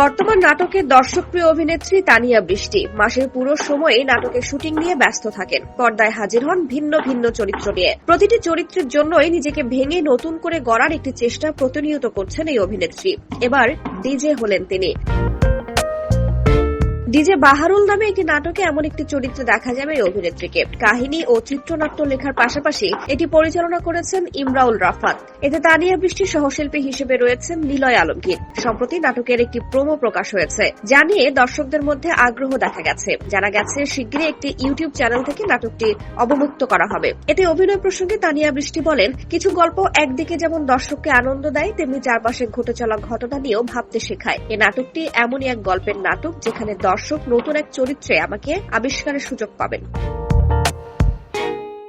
বর্তমান নাটকের দর্শকপ্রিয় অভিনেত্রী তানিয়া বৃষ্টি। মাসের পুরো সময়ে নাটকের শুটিং নিয়ে ব্যস্ত থাকেন। পর্দায় হাজির হন ভিন্ন ভিন্ন চরিত্র নিয়ে। প্রতিটি চরিত্রের জন্যই নিজেকে ভেঙে নতুন করে গড়ার একটি চেষ্টা প্রতিনিয়ত করছেন এই অভিনেত্রী। এবার ডিজে হলেন তিনি। ডিজে বাহারুল নামে একটি নাটকে এমন একটি চরিত্রে দেখা যাবে এই অভিনেত্রীকে। কাহিনী ও চিত্রনাট্য লেখার পাশাপাশি এটি পরিচালনা করেছেন ইমরাউল রাফাত। এতে তানিয়া বৃষ্টি সহশিল্পী হিসেবে রয়েছেন নিলয় আলমগীর। সম্প্রতি নাটকের একটি প্রোমো প্রকাশ হয়েছে, যা নিয়ে দর্শকদের মধ্যে আগ্রহ দেখা গেছে। জানা গেছে শীঘ্রই একটি ইউটিউব চ্যানেল থেকে নাটকটি অবমুক্ত করা হবে। এতে অভিনয় প্রসঙ্গে তানিয়া বৃষ্টি বলেন, কিছু গল্প একদিকে যেমন দর্শককে আনন্দ দেয়, তেমনি চারপাশে ঘটে চলা ঘটনা নিয়েও ভাবতে শেখায়। এ নাটকটি এমনই এক গল্পের নাটক, যেখানে দর্শক নতুন এক চরিত্রে আমাকে আবিষ্কারের সুযোগ পাবেন।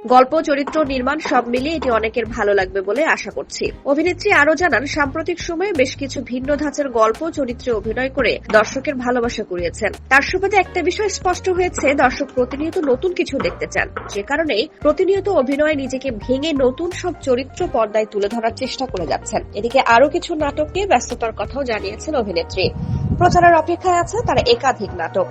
গল্প, চরিত্র, নির্মাণ সব মিলিয়ে এটি অনেকের ভালো লাগবে বলে আশা করছি। অভিনেত্রী আরও জানান, সাম্প্রতিক সময়ে বেশ কিছু ভিন্ন ধাঁচের গল্প, চরিত্রে অভিনয় করে দর্শকের ভালোবাসা কুড়িয়েছেন। তার সুবাদে একটা বিষয় স্পষ্ট হয়েছে, দর্শক প্রতিনিয়ত নতুন কিছু দেখতে চান। যে কারণেই প্রতিনিয়ত অভিনয়ে নিজেকে ভেঙে নতুন সব চরিত্র পর্দায় তুলে ধরার চেষ্টা করে যাচ্ছেন। এদিকে আরও কিছু নাটক নিয়ে ব্যস্ততার কথাও জানিয়েছেন অভিনেত্রী। প্রচারের অপেক্ষায় আছে তার একাধিক নাটক।